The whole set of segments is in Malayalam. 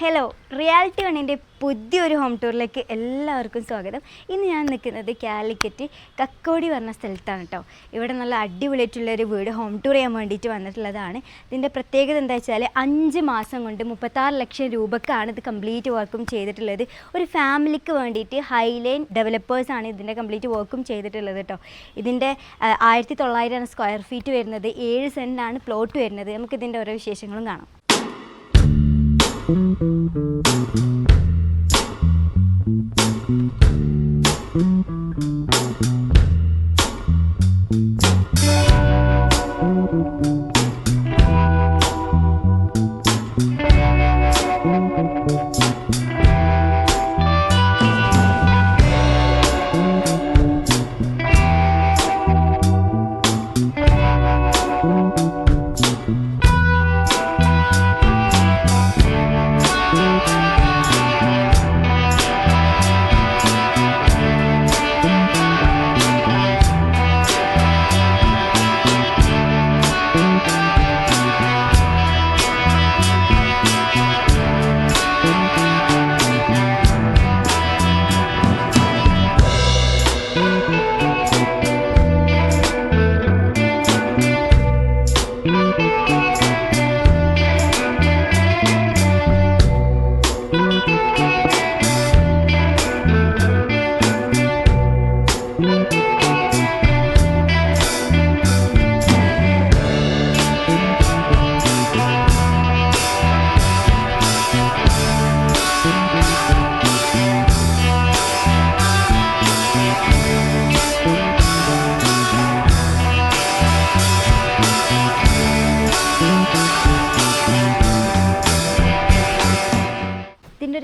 ഹലോ റിയാലിറ്റി വണ്ണിന്റെ പുതിയൊരു ഹോം ടൂറിലേക്ക് എല്ലാവർക്കും സ്വാഗതം. ഇന്ന് ഞാൻ നിൽക്കുന്നത് കാലിക്കറ്റ് കക്കോടി പറഞ്ഞ സ്ഥലത്താണ് കേട്ടോ ഇവിടെ നല്ല അടിപൊളിയായിട്ടുള്ളൊരു വീട് ഹോം ടൂർ ചെയ്യാൻ വേണ്ടിയിട്ട് വന്നിട്ടുള്ളതാണ്. ഇതിന്റെ പ്രത്യേകത എന്താ വെച്ചാൽ അഞ്ച് മാസം കൊണ്ട് മുപ്പത്താറ് ലക്ഷം രൂപക്കാണ് ഇത് കംപ്ലീറ്റ് വർക്കും ചെയ്തിട്ടുള്ളത്. ഒരു ഫാമിലിക്ക് വേണ്ടിയിട്ട് ഹൈലൈൻ ഡെവലപ്പേഴ്സാണ് ഇതിന്റെ കംപ്ലീറ്റ് വർക്കും ചെയ്തിട്ടുള്ളത് കേട്ടോ ഇതിന്റെ ആയിരത്തി തൊള്ളായിരം സ്ക്വയർ ഫീറ്റ് വരുന്നത്. ഏഴ് സെന്റാണ് പ്ലോട്ട് വരുന്നത്. നമുക്ക് ഇതിന്റെ ഓരോ വിശേഷങ്ങളും കാണാം.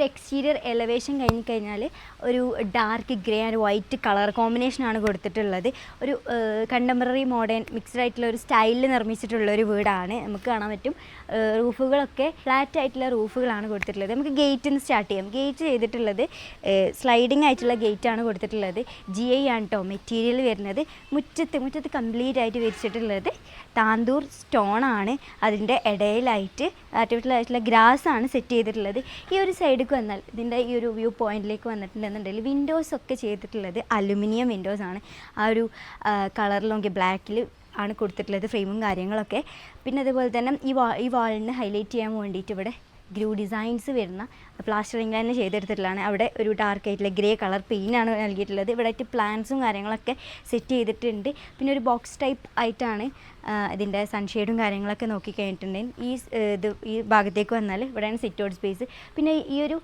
എക്സ്റ്റീരിയർ എലവേഷൻ കഴിഞ്ഞ് കഴിഞ്ഞാൽ ഒരു dark grey and white colour കോമ്പിനേഷനാണ് കൊടുത്തിട്ടുള്ളത്. ഒരു കണ്ടംപററി മോഡേൺ മിക്സ്ഡ് ആയിട്ടുള്ള ഒരു സ്റ്റൈലിൽ നിർമ്മിച്ചിട്ടുള്ള ഒരു വീടാണ്. നമുക്ക് കാണാൻ പറ്റും. റൂഫുകളൊക്കെ ഫ്ലാറ്റ് ആയിട്ടുള്ള റൂഫുകളാണ് കൊടുത്തിട്ടുള്ളത്. നമുക്ക് ഗേറ്റ് നിന്ന് സ്റ്റാർട്ട് ചെയ്യാം. ഗേറ്റ് ചെയ്തിട്ടുള്ളത് സ്ലൈഡിങ് ആയിട്ടുള്ള ഗേറ്റ് ആണ് കൊടുത്തിട്ടുള്ളത്. ജി ഐ ആണ് കേട്ടോ മെറ്റീരിയൽ വരുന്നത്. മുറ്റത്ത് മുറ്റത്ത് കംപ്ലീറ്റ് ആയിട്ട് വെച്ചിട്ടുള്ളത് താന്തൂർ സ്റ്റോൺ ആണ്. അതിന്റെ ഇടയിലായിട്ട് ആർട്ടിഫിഷ്യൽ ആയിട്ടുള്ള ഗ്രാസ് ആണ് സെറ്റ് ചെയ്തിട്ടുള്ളത്. ഈ ഒരു സൈഡിലേക്ക് വന്നാൽ ഇതിന്റെ ഈ ഒരു വ്യൂ പോയിന്റിലേക്ക് വന്നിട്ടുണ്ടെന്നുണ്ടെങ്കിൽ വിൻഡോസ് ഒക്കെ ചെയ്തിട്ടുള്ളത് അലുമിനിയം വിൻഡോസ് ആണ്. ആ ഒരു കളറിലൊക്കെ ബ്ലാക്കിൽ ആണ് കൊടുത്തിട്ടുള്ളത് ഫ്രെയിമും കാര്യങ്ങളൊക്കെ. പിന്നെ അതുപോലെ തന്നെ ഈ വാ ഈ വാളിന് ഹൈലൈറ്റ് ചെയ്യാൻ വേണ്ടിയിട്ട് ഇവിടെ ഗ്രൂ ഡിസൈൻസ് വരുന്ന പ്ലാസ്റ്ററിംഗ് തന്നെ ചെയ്തെടുത്തിട്ടുള്ളതാണ്. അവിടെ ഒരു ഡാർക്ക് ആയിട്ടുള്ള ഗ്രേ കളർ പെയിന്റാണ് നൽകിയിട്ടുള്ളത്. ഇവിടെ ആയിട്ട് പ്ലാൻസും കാര്യങ്ങളൊക്കെ സെറ്റ് ചെയ്തിട്ടുണ്ട്. പിന്നെ ഒരു ബോക്സ് ടൈപ്പ് ആയിട്ടാണ് ഇതിന്റെ സൺഷെയ്ഡും കാര്യങ്ങളൊക്കെ നോക്കി കഴിഞ്ഞിട്ടുണ്ടെങ്കിൽ ഈ ഇത് ഈ ഭാഗത്തേക്ക് വന്നാൽ ഇവിടെയാണ് സിറ്റ് ഔട്ട് സ്പേസ് പിന്നെ ഈ ഒരു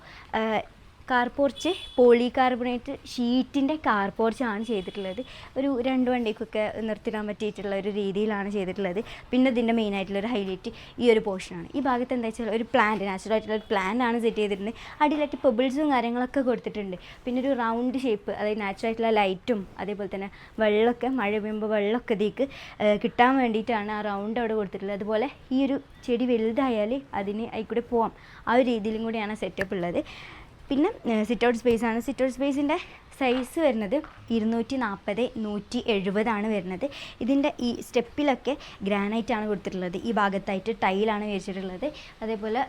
ആ, കാർ പോർച്ച് പോളി കാർബണേറ്റ് ഷീറ്റിന്റെ കാർപോർച്ചാണ് ചെയ്തിട്ടുള്ളത്. ഒരു രണ്ട് വണ്ടിക്കൊക്കെ നിർത്തിടാൻ പറ്റിയിട്ടുള്ള ഒരു രീതിയിലാണ് ചെയ്തിട്ടുള്ളത്. പിന്നെ ഇതിന്റെ മെയിൻ ആയിട്ടുള്ള ഒരു ഹൈലൈറ്റ് ഈ ഒരു പോർഷനാണ്. ഈ ഭാഗത്ത് എന്താ വെച്ചാൽ ഒരു പ്ലാന്റ് നാച്ചുറൽ ആയിട്ടുള്ള ഒരു പ്ലാന്റ് ആണ് സെറ്റ് ചെയ്തിട്ടുണ്ട് അടിയിലായിട്ട് പെബിൾസും കാര്യങ്ങളൊക്കെ കൊടുത്തിട്ടുണ്ട്. പിന്നെ ഒരു റൗണ്ട് ഷേപ്പ് അതായത് നാച്ചുറൽ ആയിട്ടുള്ള ലൈറ്റും അതേപോലെ തന്നെ വെള്ളമൊക്കെ മഴ പെയ്യുമ്പോൾ വെള്ളമൊക്കെ ഇതിക്ക് കിട്ടാൻ വേണ്ടിയിട്ടാണ് ആ റൗണ്ട് അവിടെ കൊടുത്തിട്ടുള്ളത്. അതുപോലെ ഈ ഒരു ചെടി വലുതായാൽ അതിന് അതിൽ കൂടെ പോവാം. ആ ഒരു രീതിയിലും കൂടിയാണ് സെറ്റപ്പ് ഉള്ളത്. പിന്നെ സിറ്റ് ഔട്ട് സ്പേസ് ആണ്. സിറ്റ് ഔട്ട് സ്പേസിന്റെ സൈസ് വരുന്നത് ഇരുന്നൂറ്റി നാൽപ്പത് നൂറ്റി എഴുപതാണ് വരുന്നത്. ഇതിന്റെ ഈ സ്റ്റെപ്പിലൊക്കെ ഗ്രാനൈറ്റ് ആണ് കൊടുത്തിട്ടുള്ളത്. ഈ ഭാഗത്തായിട്ട് ടൈലാണ് വെച്ചിട്ടുള്ളത്. അതേപോലെ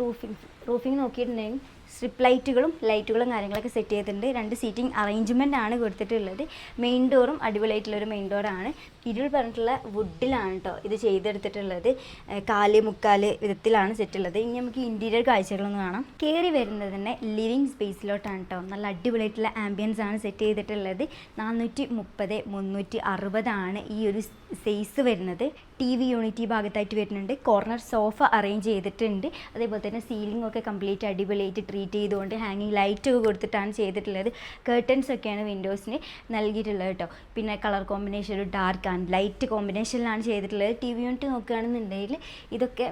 റൂഫിംഗ് റൂഫിംഗ് നോക്കിയിട്ടുണ്ടെങ്കിൽ സ്ട്രിപ്പ് ലൈറ്റുകളും ലൈറ്റുകളും കാര്യങ്ങളൊക്കെ സെറ്റ് ചെയ്തിട്ടുണ്ട്. രണ്ട് സീറ്റിംഗ് അറേഞ്ച്മെന്റ് ആണ് കൊടുത്തിട്ടുള്ളത്. മെയിൻ ഡോറും അടിപൊളിയായിട്ടുള്ളൊരു മെയിൻ ഡോറാണ് ഇരുൾ പറഞ്ഞിട്ടുള്ള വുഡിലാണ് കേട്ടോ ഇത് ചെയ്തെടുത്തിട്ടുള്ളത്. കാൽ മുക്കാൽ വിധത്തിലാണ് സെറ്റ് ഉള്ളത്. ഇനി നമുക്ക് ഇന്റീരിയർ കാഴ്ചകളൊന്ന് കാണാം. കയറി വരുന്നത് തന്നെ ലിവിങ് സ്പേസിലോട്ടാണ് കേട്ടോ നല്ല അടിപൊളിയായിട്ടുള്ള ആംബിയൻസ് ആണ് സെറ്റ് ചെയ്തിട്ടുള്ളത്. നാനൂറ്റി മുപ്പത് മുന്നൂറ്റി അറുപതാണ് ഈ ഒരു സൈസ് വരുന്നത്. ടി വി യൂണിറ്റ് ഭാഗത്തായിട്ട് വരുന്നുണ്ട്. കോർണർ സോഫ അറേഞ്ച് ചെയ്തിട്ടുണ്ട്. അതേപോലെ തന്നെ സീലിംഗ് ഒക്കെ കംപ്ലീറ്റ് അടിപൊളിയായിട്ട് ട്രീറ്റ് ചെയ്തുകൊണ്ട് ഹാങ്ങിങ് ലൈറ്റ് ഒക്കെ കൊടുത്തിട്ടാണ് ചെയ്തിട്ടുള്ളത്. കേർട്ടൻസ് ഒക്കെയാണ് വിൻഡോസിന് നൽകിയിട്ടുള്ളത് കേട്ടോ പിന്നെ കളർ കോമ്പിനേഷൻ ഒരു ഡാർക്ക് ആൻഡ് ലൈറ്റ് കോമ്പിനേഷനിലാണ് ചെയ്തിട്ടുള്ളത്. ടി വി യൂണിറ്റ് നോക്കുകയാണെന്നുണ്ടെങ്കിൽ ഇതൊക്കെ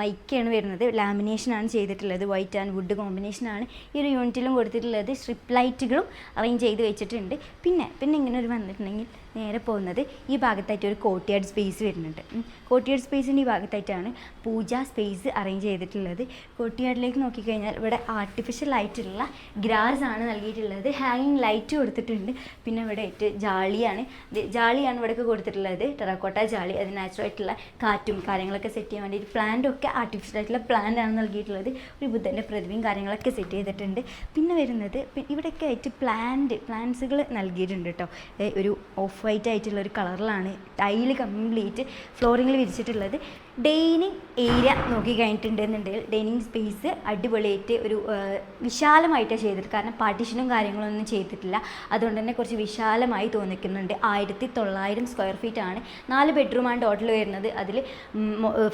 മൈക്കാണ് വരുന്നത്. ലാമിനേഷനാണ് ചെയ്തിട്ടുള്ളത്. വൈറ്റ് ആൻഡ് വുഡ് കോമ്പിനേഷനാണ് ഈ ഒരു യൂണിറ്റിലും കൊടുത്തിട്ടുള്ളത്. സ്ട്രിപ്പ് ലൈറ്റുകളും അറേഞ്ച് ചെയ്ത് വെച്ചിട്ടുണ്ട്. പിന്നെ പിന്നെ ഇങ്ങനെ ഒരു വന്നിട്ടുണ്ടെങ്കിൽ നേരെ പോകുന്നത് ഈ ഭാഗത്തായിട്ട് ഒരു കോട്ടിയാർഡ് സ്പേസ് വരുന്നുണ്ട്. കോട്ടിയാട് സ്പേസിന്റെ ഈ ഭാഗത്തായിട്ടാണ് പൂജ സ്പേസ് അറേഞ്ച് ചെയ്തിട്ടുള്ളത്. കോട്ടിയാടിലേക്ക് നോക്കിക്കഴിഞ്ഞാൽ ഇവിടെ ആർട്ടിഫിഷ്യൽ ആയിട്ടുള്ള ഗ്രാസ് ആണ് നൽകിയിട്ടുള്ളത്. ഹാങ്ങിങ് ലൈറ്റ് കൊടുത്തിട്ടുണ്ട്. പിന്നെ ഇവിടെ ആയിട്ട് ജാളിയാണ്. ജാളിയാണ് ഇവിടെയൊക്കെ കൊടുത്തിട്ടുള്ളത്. ടെറക്കോട്ട ജാളി. അത് നാച്ചുറൽ ആയിട്ടുള്ള കാറ്റും കാര്യങ്ങളൊക്കെ സെറ്റ് ചെയ്യാൻ വേണ്ടിയിട്ട് പ്ലാന്റ് ഒക്കെ ആർട്ടിഫിഷ്യൽ ആയിട്ടുള്ള പ്ലാന്റ് ആണ് നൽകിയിട്ടുള്ളത്. ഒരു ബുദ്ധന്റെ പ്രതിമയും കാര്യങ്ങളൊക്കെ സെറ്റ് ചെയ്തിട്ടുണ്ട്. പിന്നെ വരുന്നത് ഇവിടെയൊക്കെ ആയിട്ട് പ്ലാന്റ് പ്ലാന്റ്സുകൾ നൽകിയിട്ടുണ്ട് കേട്ടോ ഒരു ഓഫ് വൈറ്റ് ആയിട്ടുള്ള ഒരു കളറിലാണ് ടൈൽ കംപ്ലീറ്റ് ഫ്ലോറിങ്ങിൽ വിരിച്ചിട്ടുള്ളത്. ഡൈനിങ് ഏരിയ നോക്കി കഴിഞ്ഞിട്ടുണ്ടെന്നുണ്ടെങ്കിൽ ഡൈനിങ് സ്പേസ് അടിപൊളിയായിട്ട് ഒരു വിശാലമായിട്ട് വിശാലമായിട്ടാണ് ചെയ്തിട്ട് കാരണം പാർട്ടീഷനും കാര്യങ്ങളൊന്നും ചെയ്തിട്ടില്ല. അതുകൊണ്ട് തന്നെ കുറച്ച് വിശാലമായി തോന്നിക്കുന്നുണ്ട്. ആയിരത്തി തൊള്ളായിരം സ്ക്വയർ ഫീറ്റ് ആണ്. നാല് ബെഡ്റൂമാണ് ടോട്ടൽ വരുന്നത്. അതിൽ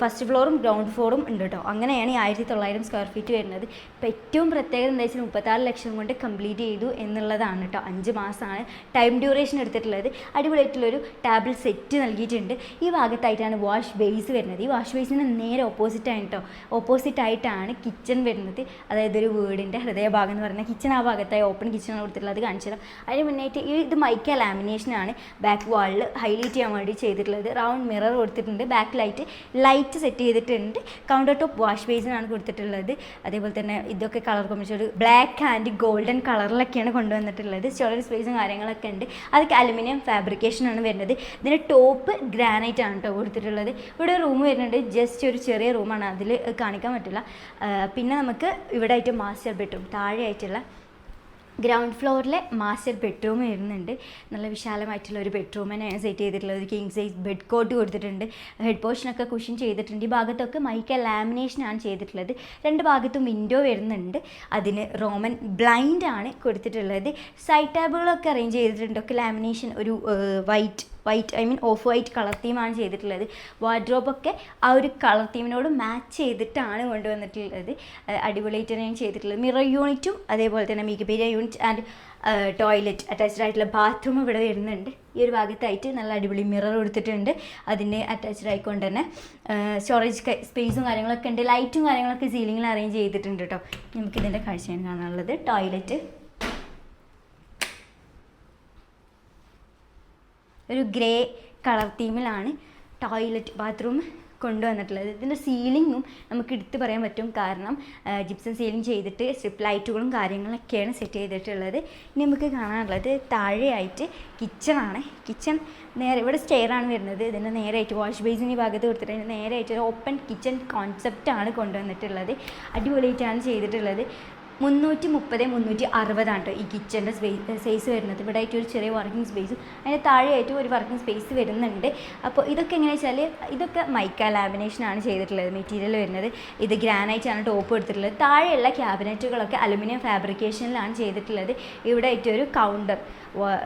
ഫസ്റ്റ് ഫ്ലോറും ഗ്രൗണ്ട് ഫ്ലോറും ഉണ്ട് കേട്ടോ. അങ്ങനെയാണ് ഈ ആയിരത്തി തൊള്ളായിരം സ്ക്വയർ ഫീറ്റ് വരുന്നത്. ഇപ്പം ഏറ്റവും പ്രത്യേകത എന്താ വെച്ചാൽ മുപ്പത്താറ് ലക്ഷം കൊണ്ട് കംപ്ലീറ്റ് ചെയ്തു എന്നുള്ളതാണ് കേട്ടോ. അഞ്ച് മാസമാണ് ടൈം ഡ്യൂറേഷൻ എടുത്തിട്ടുള്ളത്. അടിപൊളിയായിട്ടുള്ളൊരു ടാബിൾ സെറ്റ് നൽകിയിട്ടുണ്ട്. ഈ ഭാഗത്തായിട്ടാണ് വാഷ് ബേസ് വരുന്നത്. ഈ വാഷ് ബേസിന് നേരെ ഓപ്പോസിറ്റ് ആണ് കേട്ടോ ഓപ്പോസിറ്റ് ആയിട്ടാണ് കിച്ചൺ വരുന്നത്. അതായത് ഒരു വീടിന്റെ ഹൃദയഭാഗം എന്ന് പറഞ്ഞാൽ കിച്ചൺ ആ ഭാഗത്തായി ഓപ്പൺ കിച്ചൺ കൊടുത്തിട്ടുള്ളത്. കാണിച്ചു തരാം. അതിന് മുന്നായിട്ട് ഈ ഇത് മൈക്ക ലാമിനേഷനാണ് ബാക്ക് വാളിൽ ഹൈലൈറ്റ് ചെയ്യാൻ വേണ്ടി ചെയ്തിട്ടുള്ളത്. റൗണ്ട് മിറർ കൊടുത്തിട്ടുണ്ട്. ബാക്ക് ലൈറ്റ് ലൈറ്റ് സെറ്റ് ചെയ്തിട്ടുണ്ട്. കൗണ്ടർ ടോപ്പ് വാഷ് ബേസിനാണ് കൊടുത്തിട്ടുള്ളത്. അതേപോലെ തന്നെ ഇതൊക്കെ കളർ കോമ്പിനേഷൻ ഒരു ബ്ലാക്ക് ആൻഡ് ഗോൾഡൻ കളറിലൊക്കെയാണ് കൊണ്ടുവന്നിട്ടുള്ളത്. സ്റ്റോറേജ് സ്പേസും കാര്യങ്ങളൊക്കെ ഉണ്ട്. അതൊക്കെ അലുമിനിയം ഫാബ്രിക്കേഷനാണ് വരുന്നത്. ഇതിന്റെ ടോപ്പ് ഗ്രാനൈറ്റ് ആണ് കേട്ടോ കൊടുത്തിട്ടുള്ളത്. ഇവിടെ റൂം വരുന്നുണ്ട്. ജസ്റ്റ് ഒരു ചെറിയ റൂമാണ് അതിൽ കാണിക്കാൻ പറ്റില്ല. പിന്നെ നമുക്ക് ഇവിടെ ആയിട്ട് മാസ്റ്റർ ബെഡ്റൂം താഴെയായിട്ടുള്ള ഗ്രൗണ്ട് ഫ്ലോറിലെ മാസ്റ്റർ ബെഡ്റൂം വരുന്നുണ്ട്. നല്ല വിശാലമായിട്ടുള്ള ഒരു ബെഡ്റൂം തന്നെ സെറ്റ് ചെയ്തിട്ടുള്ളത് ഒരു കിങ് സൈസ് ബെഡ് കോട്ട് കൊടുത്തിട്ടുണ്ട്. ഹെഡ് പോർഷനൊക്കെ കുഷൻ ചെയ്തിട്ടുണ്ട്. ഈ ഭാഗത്തൊക്കെ മൈക്ക ലാമിനേഷനാണ് ചെയ്തിട്ടുള്ളത്. രണ്ട് ഭാഗത്തും വിൻഡോ വരുന്നുണ്ട്. അതിന് റോമൻ ബ്ലൈൻഡാണ് കൊടുത്തിട്ടുള്ളത്. സൈഡ് ടാബുകളൊക്കെ അറേഞ്ച് ചെയ്തിട്ടുണ്ട്. ഒക്കെ ലാമിനേഷൻ ഒരു white white I mean off white colour തീമാണ് ചെയ്തിട്ടുള്ളത്. വാർഡ്രോബൊക്കെ ആ ഒരു കളർ തീമിനോട് മാച്ച് ചെയ്തിട്ടാണ് കൊണ്ടുവന്നിട്ടുള്ളത്. അടിപൊളിയായിട്ട് തന്നെയാണ് ചെയ്തിട്ടുള്ളത്. മിറർ യൂണിറ്റും അതേപോലെ തന്നെ മികബേരിയ യൂണിറ്റ് ആൻഡ് ടോയ്ലറ്റ് അറ്റാച്ച്ഡ് ആയിട്ടുള്ള ബാത്റൂം ഇവിടെ വരുന്നുണ്ട്. ഈ ഒരു ഭാഗത്തായിട്ട് നല്ല അടിപൊളി മിറർ കൊടുത്തിട്ടുണ്ട്. അതിന് അറ്റാച്ച്ഡ് ആയിക്കൊണ്ട് തന്നെ സ്റ്റോറേജ് സ്പേസും കാര്യങ്ങളൊക്കെ ഉണ്ട്. ലൈറ്റും കാര്യങ്ങളൊക്കെ സീലിങ്ങിൽ അറേഞ്ച് ചെയ്തിട്ടുണ്ട് കേട്ടോ നമുക്കിതിന്റെ കാഴ്ചയാണ് കാണാനുള്ളത്. ടോയ്ലറ്റ് ഒരു ഗ്രേ കളർ തീമിലാണ് ടോയ്ലറ്റ് ബാത്റൂം കൊണ്ടുവന്നിട്ടുള്ളത്. ഇതിന്റെ സീലിങ്ങും നമുക്ക് എടുത്തു പറയാൻ പറ്റും. കാരണം ജിപ്സം സീലിംഗ് ചെയ്തിട്ട് സ്ട്രിപ്പ് ലൈറ്റുകളും കാര്യങ്ങളൊക്കെയാണ് സെറ്റ് ചെയ്തിട്ടുള്ളത്. ഇനി നമുക്ക് കാണാനുള്ളത് താഴെയായിട്ട് കിച്ചണാണ് കിച്ചൺ നേരെ ഇവിടെ സ്റ്റെയറാണ് വരുന്നത്. ഇതിന്റെ നേരെയായിട്ട് വാഷ് ബേസിന്റെ ഭാഗത്ത് കൊടുത്തിട്ട് നേരെയായിട്ട് ഒരു ഓപ്പൺ കിച്ചൺ കോൺസെപ്റ്റാണ് കൊണ്ടുവന്നിട്ടുള്ളത്. അടിപൊളിയായിട്ടാണ് ചെയ്തിട്ടുള്ളത്. മുന്നൂറ്റി മുപ്പത് മുന്നൂറ്റി അറുപതാണ് കേട്ടോ ഈ കിച്ചന്റെ സൈസ് വരുന്നത്. ഇവിടെ ആയിട്ട് ഒരു ചെറിയ വർക്കിംഗ് സ്പേസും അതിന് താഴെയായിട്ട് ഒരു വർക്കിംഗ് സ്പേസ് വരുന്നുണ്ട്. അപ്പോൾ ഇതൊക്കെ എങ്ങനെയാ വെച്ചാൽ ഇതൊക്കെ മൈക്ക ലാമിനേഷനാണ് ചെയ്തിട്ടുള്ളത് മെറ്റീരിയൽ വരുന്നത്. ഇത് ഗ്രാനൈറ്റാണ് ടോപ്പ് എടുത്തിട്ടുള്ളത്. താഴെയുള്ള ക്യാബിനറ്റുകളൊക്കെ അലുമിനിയം ഫാബ്രിക്കേഷനിലാണ് ചെയ്തിട്ടുള്ളത്. ഇവിടെ ആയിട്ട് ഒരു കൗണ്ടർ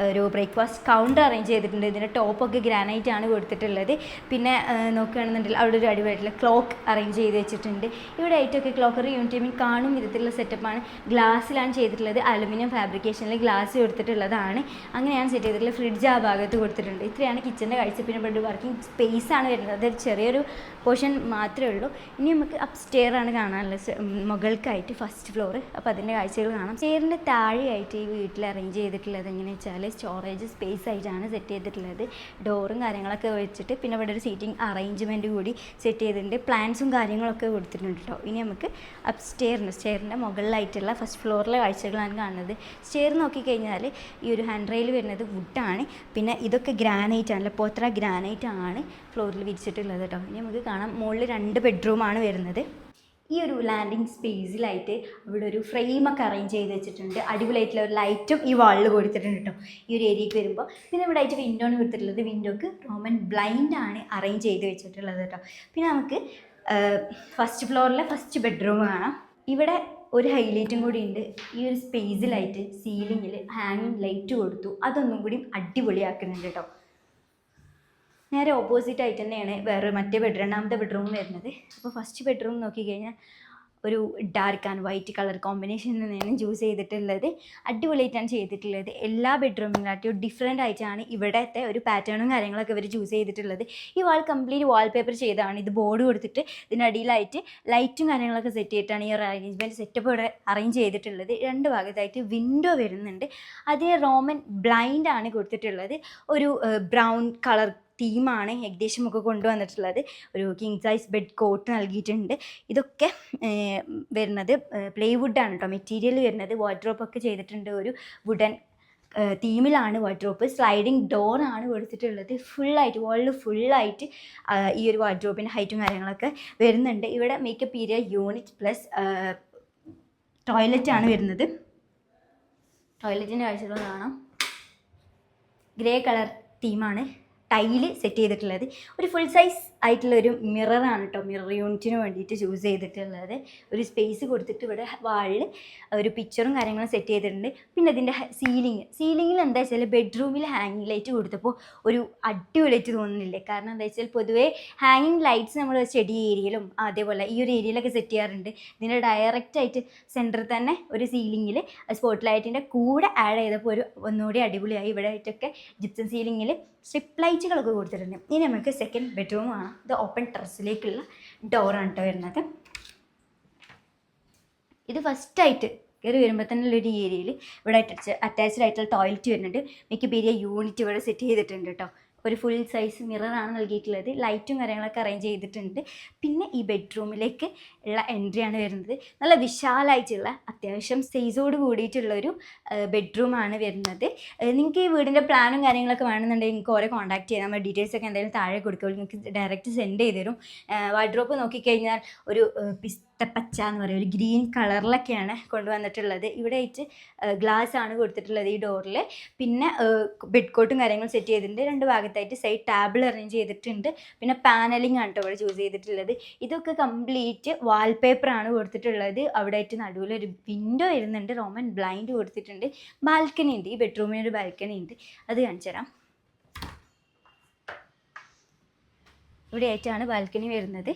ഒരു ബ്രേക്ക്ഫാസ്റ്റ് കൗണ്ടർ അറേഞ്ച് ചെയ്തിട്ടുണ്ട്. ഇതിന്റെ ടോപ്പൊക്കെ ഗ്രാനൈറ്റ് ആണ് കൊടുത്തിട്ടുള്ളത്. പിന്നെ നോക്കുകയാണെന്നുണ്ടെങ്കിൽ അവിടെ ഒരു അടിപൊളിയായിട്ടുള്ള ക്ലോക്ക് അറേഞ്ച് ചെയ്ത് വെച്ചിട്ടുണ്ട്. ഇവിടെ ആയിട്ടൊക്കെ ക്ലോക്കറി യൂണിറ്റ് മീൻ കാണും വിധത്തിലുള്ള സെറ്റപ്പാണ് ഗ്ലാസ്സിലാണ് ചെയ്തിട്ടുള്ളത്. അലുമിനിയം ഫാബ്രിക്കേഷനിൽ ഗ്ലാസ് കൊടുത്തിട്ടുള്ളതാണ്. അങ്ങനെയാണ് സെറ്റ് ചെയ്തിട്ടുള്ളത് ഫ്രിഡ്ജ് ആ ഭാഗത്ത് കൊടുത്തിട്ടുണ്ട്. ഇത്രയാണ് കിച്ചന്റെ കാഴ്ച. പിന്നെ ഇവിടെ വർക്കിംഗ് സ്പേസ് ആണ് വരുന്നത്. അതൊരു ചെറിയൊരു പോർഷൻ മാത്രമേ ഉള്ളൂ. ഇനി നമുക്ക് അപ്പ് സ്റ്റെയർ ആണ് കാണാനുള്ളത്. മുകൾക്കായിട്ട് ഫസ്റ്റ് ഫ്ലോർ അപ്പോൾ അതിന്റെ കാഴ്ചകൾ കാണാം. സ്റ്റെയറിന്റെ താഴെയായിട്ട് ഈ വീട്ടിൽ അറേഞ്ച് ചെയ്തിട്ടുള്ളത് എങ്ങനെയാണെന്ന് വെച്ചാൽ സ്റ്റോറേജ് സ്പേസ് ആയിട്ടാണ് സെറ്റ് ചെയ്തിട്ടുള്ളത്. ഡോറും കാര്യങ്ങളൊക്കെ വെച്ചിട്ട് പിന്നെ ഇവിടെ ഒരു സീറ്റിംഗ് അറേഞ്ച്മെന്റ് കൂടി സെറ്റ് ചെയ്തിട്ടുണ്ട്. പ്ലാൻസും കാര്യങ്ങളൊക്കെ കൊടുത്തിട്ടുണ്ട് കേട്ടോ ഇനി നമുക്ക് അപ്പ് സ്റ്റെയറിന്റെ മുകളിലായിട്ടുള്ള ഫസ്റ്റ് ഫ്ലോറിലെ കാഴ്ചകളാണ് കാണുന്നത്. സ്റ്റെയർ നോക്കിക്കഴിഞ്ഞാൽ ഈ ഒരു ഹാൻഡ് റെയിൽ വരുന്നത് വുഡാണ് പിന്നെ ഇതൊക്കെ ഗ്രാനൈറ്റ് ആണ്. പോത്ര ഗ്രാനൈറ്റ് ആണ് ഫ്ലോറിൽ വിരിച്ചിട്ടുള്ളത് കേട്ടോ ഇനി നമുക്ക് കാണാം. മുകളിൽ രണ്ട് ബെഡ്റൂമാണ് വരുന്നത്. ഈ ഒരു ലാൻഡിങ് സ്പേസിലായിട്ട് ഇവിടെ ഒരു ഫ്രെയിമൊക്കെ അറേഞ്ച് ചെയ്ത് വെച്ചിട്ടുണ്ട്. അടിപൊളിയായിട്ടുള്ള ഒരു ലൈറ്റും ഈ വാളിൽ കൊടുത്തിട്ടുണ്ട് കേട്ടോ ഈ ഒരു ഏരിയയ്ക്ക് വരുമ്പോൾ പിന്നെ ഇവിടെ ആയിട്ട് വിൻഡോ ആണ് കൊടുത്തിട്ടുള്ളത് വിൻഡോക്ക് റോമൻ ബ്ലൈൻഡ് ആണ് അറേഞ്ച് ചെയ്ത് വെച്ചിട്ടുള്ളത് കേട്ടോ പിന്നെ നമുക്ക് ഫസ്റ്റ് ഫ്ലോറിലെ ഫസ്റ്റ് ബെഡ്റൂം കാണാം. ഇവിടെ ഒരു ഹൈലൈറ്റും കൂടി ഉണ്ട്. ഈ ഒരു സ്പേസിലായിട്ട് സീലിങ്ങിൽ ഹാങ്ങിങ് ലൈറ്റ് കൊടുത്തു. അതൊന്നും കൂടി അടിപൊളിയാക്കുന്നുണ്ട് കേട്ടോ നേരെ ഓപ്പോസിറ്റ് ആയിട്ട് തന്നെയാണ് വേറെ മറ്റേ ബെഡ് രണ്ടാമത്തെ ബെഡ്റൂം വരുന്നത്. അപ്പോൾ ഫസ്റ്റ് ബെഡ്റൂം നോക്കിക്കഴിഞ്ഞാൽ ഒരു ഡാർക്ക് ആൻഡ് വൈറ്റ് കളർ കോമ്പിനേഷനിൽ നിന്നാണ് ചൂസ് ചെയ്തിട്ടുള്ളത്. അടിപൊളിയായിട്ടാണ് ചെയ്തിട്ടുള്ളത്. എല്ലാ ബെഡ്റൂമിലായിട്ടും ഡിഫറെന്റ് ആയിട്ടാണ് ഇവിടത്തെ ഒരു പാറ്റേണും കാര്യങ്ങളൊക്കെ ഇവർ ചൂസ് ചെയ്തിട്ടുള്ളത്. ഈ വാൾ കംപ്ലീറ്റ് വാൾപേപ്പർ ചെയ്താണ് ഇത് ബോർഡ് കൊടുത്തിട്ട് ഇതിനടിയിലായിട്ട് ലൈറ്റും കാര്യങ്ങളൊക്കെ സെറ്റ് ചെയ്തിട്ടാണ് ഈ ഒരു അറേഞ്ച്മെന്റ് സെറ്റപ്പ് ഇവിടെ അറേഞ്ച് ചെയ്തിട്ടുള്ളത്. രണ്ട് ഭാഗത്തായിട്ട് വിൻഡോ വരുന്നുണ്ട്. അതേ റോമൻ ബ്ലൈൻഡാണ് കൊടുത്തിട്ടുള്ളത്. ഒരു ബ്രൗൺ കളർ തീമാണ് ഏകദേശം ഒക്കെ കൊണ്ടുവന്നിട്ടുള്ളത്. ഒരു കിങ് സൈസ് ബെഡ് കോട്ട് നൽകിയിട്ടുണ്ട്. ഇതൊക്കെ വരുന്നത് പ്ലേവുഡാണ് കേട്ടോ മെറ്റീരിയൽ വരുന്നത് വാർഡ്രോപ്പ് ഒക്കെ ചെയ്തിട്ടുണ്ട് ഒരു വുഡൻ തീമിലാണ് വാർഡ്രോപ്പ് സ്ലൈഡിങ് ഡോറാണ് കൊടുത്തിട്ടുള്ളത്. ഫുള്ളായിട്ട് വാളിൽ ഫുള്ളായിട്ട് ഈ ഒരു വാർഡ്രോപ്പിന്റെ ഹൈറ്റും കാര്യങ്ങളൊക്കെ വരുന്നുണ്ട്. ഇവിടെ makeup area unit plus toilet ആണ് വരുന്നത്. ടോയ്ലറ്റിന്റെ കാഴ്ചകൾ കാണാം. ഗ്രേ കളർ തീമാണ് ടൈൽ സെറ്റ് ചെയ്തിട്ടുള്ളത്. ഒരു ഫുൾ സൈസ് ആയിട്ടുള്ള ഒരു മിററാണ് കേട്ടോ മിറർ യൂണിറ്റിന് വേണ്ടിയിട്ട് ചൂസ് ചെയ്തിട്ടുള്ളത്. ഒരു സ്പേസ് കൊടുത്തിട്ട് ഇവിടെ വാളിൽ ഒരു പിക്ചറും കാര്യങ്ങളും സെറ്റ് ചെയ്തിട്ടുണ്ട്. പിന്നെ അതിന്റെ സീലിംഗ് സീലിങ്ങിൽ എന്താ വെച്ചാൽ ബെഡ്റൂമിൽ ഹാങ്ങിങ് ലൈറ്റ് കൊടുത്തപ്പോൾ ഒരു അടിപൊളിയായിട്ട് തോന്നുന്നില്ലേ? കാരണം എന്താ വെച്ചാൽ പൊതുവേ ഹാങ്ങിങ് ലൈറ്റ്സ് നമ്മൾ സ്റ്റഡി ഏരിയയിലും അതേപോലെ ഈ ഒരു ഏരിയയിലൊക്കെ സെറ്റ് ചെയ്യാറുണ്ട്. ഇതിന്റെ ഡയറക്റ്റ് ആയിട്ട് സെന്ററിൽ തന്നെ ഒരു സീലിങ്ങിൽ സ്പോട്ട് ലൈറ്റിന്റെ കൂടെ ആഡ് ചെയ്തപ്പോൾ ഒരു ഒന്നുകൂടി അടിപൊളിയായി. ഇവിടെ ആയിട്ടൊക്കെ ജിപ്സൺ സീലിങ്ങിൽ സ്ട്രിപ്പ് ലൈറ്റുകളൊക്കെ കൊടുത്തിട്ടുണ്ട്. ഇനി നമുക്ക് സെക്കൻഡ് ബെഡ്റൂം ആണ് ഇത് ഓപ്പൺ ടെറസിലേക്കുള്ള ഡോറാണ് കേട്ടോ വരുന്നത്. ഇത് ഫസ്റ്റായിട്ട് കയറി വരുമ്പോൾ തന്നെ ഉള്ളൊരു ഏരിയയിൽ ഇവിടെ അറ്റാച്ച് അറ്റാച്ച്ഡ് ആയിട്ടുള്ള ടോയ്ലറ്റ് വരുന്നുണ്ട്. മിക്ക പേരിയ യൂണിറ്റ് ഇവിടെ സെറ്റ് ചെയ്തിട്ടുണ്ട് കേട്ടോ ഒരു ഫുൾ സൈസ് മിററാണ് നൽകിയിട്ടുള്ളത്. ലൈറ്റും കാര്യങ്ങളൊക്കെ അറേഞ്ച് ചെയ്തിട്ടുണ്ട്. പിന്നെ ഈ ബെഡ്റൂമിലേക്ക് ഉള്ള എൻട്രിയാണ് വരുന്നത്. നല്ല വിശാലമായിട്ടുള്ള അത്യാവശ്യം സൈസോട് കൂടിയിട്ടുള്ളൊരു ബെഡ്റൂമാണ് വരുന്നത്. നിങ്ങൾക്ക് ഈ വീടിന്റെ പ്ലാനും കാര്യങ്ങളൊക്കെ വേണമെന്നുണ്ടെങ്കിൽ നിങ്ങൾക്ക് ഓരോ കോൺടാക്ട് ചെയ്യാം. നമ്മുടെ ഡീറ്റെയിൽസ് ഒക്കെ എന്തെങ്കിലും താഴെ കൊടുക്കുക നിങ്ങൾക്ക് ഡയറക്റ്റ് സെൻഡ് ചെയ്ത് തരും വാർഡ്രോപ്പ് നോക്കിക്കഴിഞ്ഞാൽ ഒരു പിസ്തപ്പച്ച എന്ന് പറയും. ഒരു ഗ്രീൻ കളറിലൊക്കെയാണ് കൊണ്ടുവന്നിട്ടുള്ളത്. ഇവിടെ ആയിട്ട് ഗ്ലാസ് ആണ് കൊടുത്തിട്ടുള്ളത് ഈ ഡോറിൽ പിന്നെ ബെഡ് കോട്ടും കാര്യങ്ങളും സെറ്റ് ചെയ്തിട്ടുണ്ട്. രണ്ട് ഭാഗത്തായിട്ട് സൈഡ് ടാബിൾ അറേഞ്ച് ചെയ്തിട്ടുണ്ട്. പിന്നെ പാനലിംഗ് ആണ് കേട്ടോ ഇവിടെ ചൂസ് ചെയ്തിട്ടുള്ളത്. ഇതൊക്കെ കംപ്ലീറ്റ് വാൾപേപ്പറാണ് കൊടുത്തിട്ടുള്ളത്. അവിടെ ആയിട്ട് നടുവിലൊരു വിൻഡോ വരുന്നുണ്ട്. റോമൻ ബ്ലൈൻഡ് കൊടുത്തിട്ടുണ്ട്. ബാൽക്കണി ഉണ്ട് ഈ ബെഡ്റൂമിന് ഒരു ബാൽക്കണി ഉണ്ട് അത് കാണിച്ചു തരാം. ഇവിടെ ആയിട്ടാണ് ബാൽക്കണി വരുന്നത്.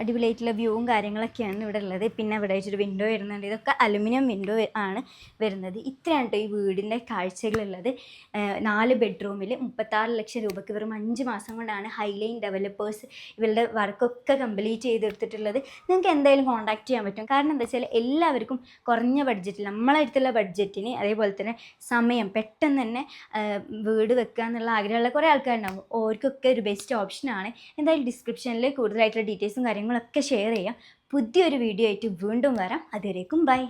അടിപൊളിയായിട്ടുള്ള വ്യൂവും കാര്യങ്ങളൊക്കെയാണ് ഇവിടെ ഉള്ളത്. പിന്നെ ഇവിടെ വെച്ചൊരു വിൻഡോ വരുന്നുണ്ട്. ഇതൊക്കെ അലുമിനിയം വിൻഡോ ആണ് വരുന്നത്. ഇത്രയാണ് കേട്ടോ ഈ വീടിന്റെ കാഴ്ചകളുള്ളത്. നാല് ബെഡ്റൂമിൽ മുപ്പത്താറ് ലക്ഷം രൂപയ്ക്ക് വെറും അഞ്ച് മാസം കൊണ്ടാണ് ഹൈലൈൻ ഡെവലപ്പേഴ്സ് ഇവരുടെ വർക്കൊക്കെ കംപ്ലീറ്റ് ചെയ്തെടുത്തിട്ടുള്ളത് നിങ്ങൾക്ക് എന്തായാലും കോൺടാക്ട് ചെയ്യാൻ പറ്റും. കാരണം എന്താ വെച്ചാൽ എല്ലാവർക്കും കുറഞ്ഞ ബഡ്ജറ്റിൽ നമ്മളെ അടുത്തുള്ള ബഡ്ജറ്റിന് അതേപോലെ തന്നെ സമയം പെട്ടെന്ന് തന്നെ വീട് വെക്കുക എന്നുള്ള ആഗ്രഹമുള്ള കുറേ ആൾക്കാരുണ്ടാവും. ഓർക്കൊക്കെ ഒരു ബെസ്റ്റ് ഓപ്ഷനാണ് എന്തായാലും ഡിസ്ക്രിപ്ഷനിൽ കൂടുതലായിട്ടുള്ള ഡീറ്റെയിൽസും കാര്യങ്ങളൊക്കെ ഷെയർ ചെയ്യാം. പുതിയൊരു വീഡിയോ ആയിട്ട് വീണ്ടും വരാം. അതുവരേക്കും ബൈ